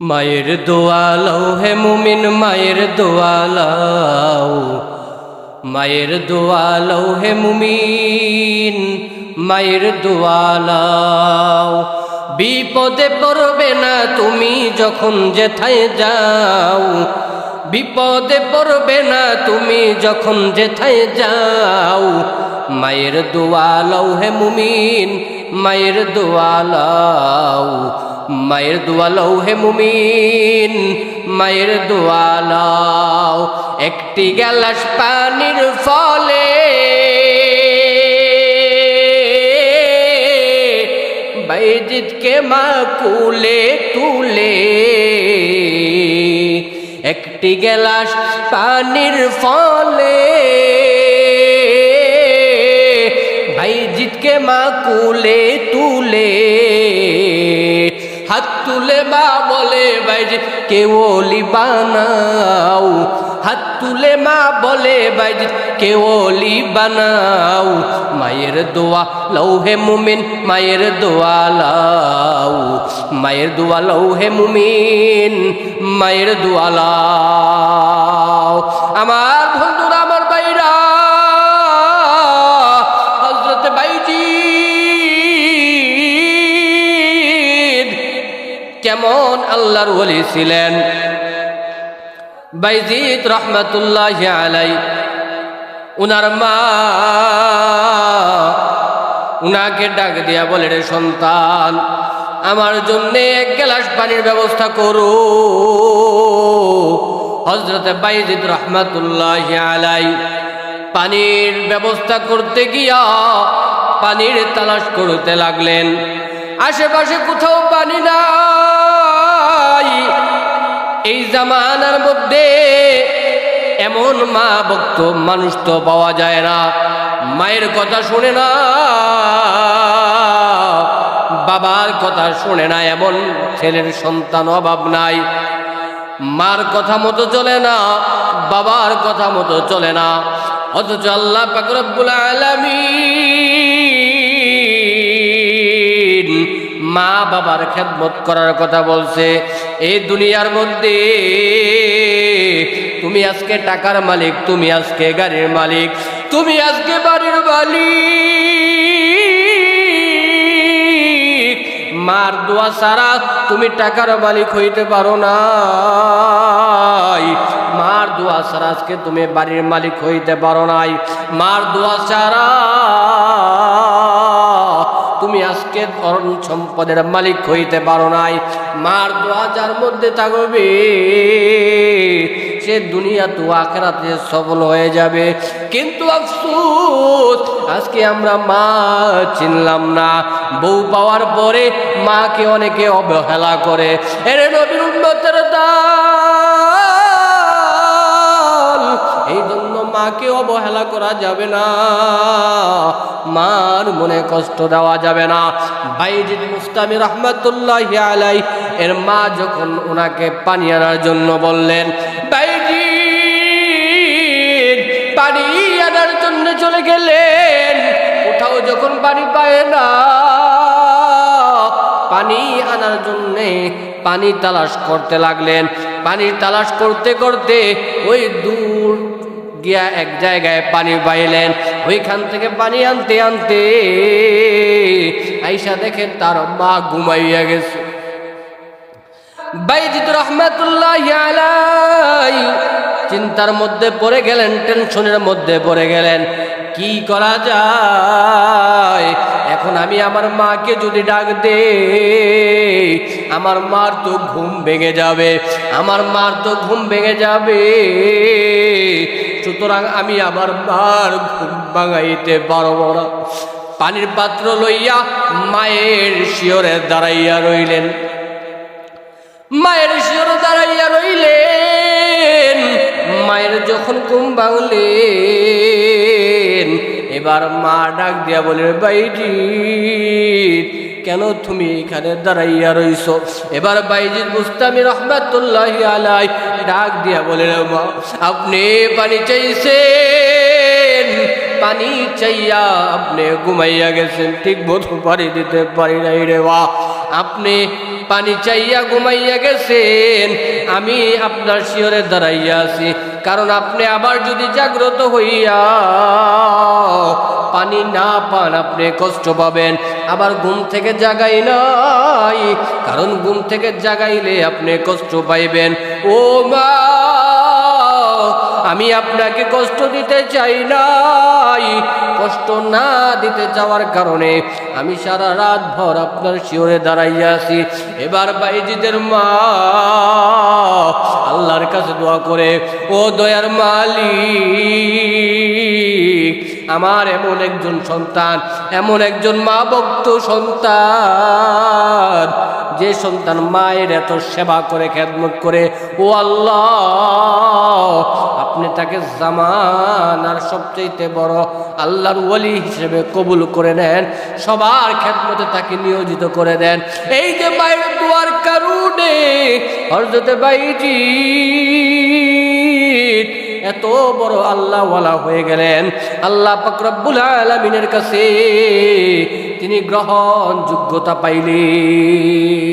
মায়ের দোয়ালাও হে মুমিন, মায়ের দোয়ালাও মায়ের দোয়ালাও হে মুমিন, মায়ের দোয়ালাও বিপদে পড়বে না তুমি যখন যেথায় যাও। বিপদে পড়বে না তুমি যখন যেথায় যাও। মায়ের দোয়ালাও হে মুমিন, মায়ের দোয়ালাও মায়ের দোয়ালাও হে মুমিন, মায়ের দোয়ালাও একটি গ্যালাস পানির ফলে বাইজিৎকে মা কুলে তুলে। একটি গ্যালাস পানির ফলে ভাইজিৎকে মা কুলে তুলে। হাত তুলে মা বলে বাইজিৎ কেওলি বানাও। হাত তুলে মা বলে বাইজিৎ কেওলি বানাও। মায়ের দোয়া লৌহে মুমিন, মায়ের দোয়া লাও। মায়ের দোয়া লৌহে মুমিন, মায়ের দোয়া লাও। আমার কেমন আল্লাহর ওলি ছিলেন। বাইজিদ রহমতুল্লাহ আলাই উনার মা উনাকে ডাক দিয়া বলে, রে সন্তান, আমার জন্যে এক গ্লাস পানির ব্যবস্থা করো। হজরতে বাইজিদ রহমতুল্লাহ আলাই পানির ব্যবস্থা করতে গিয়া পানির তালাশ করতে লাগলেন। আশেপাশে কোথাও পানি নাই। এই জামানার মধ্যে এমন মা ভক্ত মানুষ তো পাওয়া যায় না। মায়ের কথা শুনে না, বাবার কথা শুনে না এমন ছেলের সন্তান অভাব নাই। মার কথা মতো চলে না, বাবার কথা মতো চলে না। অথচ আল্লাহ পাকরবুল আলমিন মা বাবার খেদমত করার কথা বলছে। এই দুনিয়ার মধ্যে তুমি আজকে টাকার মালিক, তুমি আজকে গাড়ির মালিক, তুমি আজকে বাড়ির মালিক। মার দোয়া সারা তুমি টাকার মালিক হইতে পারো না মার দোয়া সারা আজকে তুমি বাড়ির মালিক হইতে পারো নাই। মার দোয়া সারা তুমি আজকে ধরন সম্পদের মালিক হইতে পারো নাই। মার দোয়া যার মধ্যে থাকবে, সে দুনিয়া তো আখেরাতে সফল হয়ে যাবে। কিন্তু আফসোস, আজকে আমরা মা চিনলাম না। বউ পাওয়ার পরে মাকে অনেকে অবহেলা করে। এর নবীর উন্নতের দাল মাকে অবহেলা করা যাবে না। মার মনে কষ্ট দেওয়া যাবে না। বাইজিদ মুস্তামি রহমতুল্লাহ আলাই এর মা যখন ওনাকে পানি আনার জন্য বললেন বাইজি পানি আনার জন্য চলে গেলেন। কোথাও যখন পানি পায় না। পানি আনার জন্যে পানি তালাশ করতে লাগলেন। পানি তালাশ করতে করতে ওই দূর গিয়া এক জায়গায় পানি পাইলেন ওইখান থেকে পানি আনতে আনতে আইসা দেখেন তার মা ঘুমাইয়া গেছে। চিন্তার মধ্যে পড়ে গেলেন, টেনশনের মধ্যে পড়ে গেলেন। কি করা যায়? এখন আমি আমার মাকে যদি ডাক দে আমার মার তো ঘুম ভেঙে যাবে। আমার মার তো ঘুম ভেঙে যাবে। সুতরাং আমি আমার মার ঘুম ভাঙাইতে পারব না। পানির পাত্র লইয়া মায়ের শিওরে দাঁড়াইয়া রইলেন। মায়ের শিওরে দাঁড়াইয়া রইলেন। মায়ের যখন ঘুম ভাঙলেন, এবার মা ডাক দিয়া বলে বাইজি কেন তুমি এখানে দাঁড়াইয়া রইছ? এবার বাইজিদ মুস্তামি রহমাতুল্লাহ আলাই ডাক দিয়া বলে মা, আপনি পানি চাইছেন, পানি চাইয়া আপনি ঘুমাইয়া গেছেন। ঠিক মতো পানি দিতে পারি নাই রে বা আপনি পানি চাইয়া ঘুমাইয়া গেছেন, আমি আপনার শিয়রে দাঁড়াইয়া আছি। কারণ আপনি আবার যদি জাগ্রত হইয়া পানি না পান, আপনি কষ্ট পাবেন। আবার ঘুম থেকে জাগাই নাই কারণ ঘুম থেকে জাগাইলে আপনি কষ্ট পাইবেন। ও মা, আমি আপনাকে কষ্ট দিতে চাই নাই। কষ্ট না দিতে চাওয়ার কারণে আমি সারা রাত ভর আপনার শিওরে দাঁড়াইয়া আছি। এবার বাইজিদের মা, আল্লাহর কাছে দোয়া করে, ও দয়ার মালিক আমার এমন একজন সন্তান, এমন একজন মা ভক্ত সন্তান, যে সন্তান মায়ের এত সেবা করে, খেদমত করে, ও আল্লাহ, আপনি তাকে জামানার সবচেয়ে বড় আল্লাহর ওলি হিসেবে কবুল করে নেন, সবার খেদমতে তাকে নিয়োজিত করে দেন। এই যে বাইরের দুয়ার কারণে হরজতে বাইজি এত বড় আল্লাহওয়ালা হয়ে গেলেন। আল্লাহ পাকরব্বুল আলমিনের কাছে তিনি গ্রহণ যোগ্যতা পাইলেন।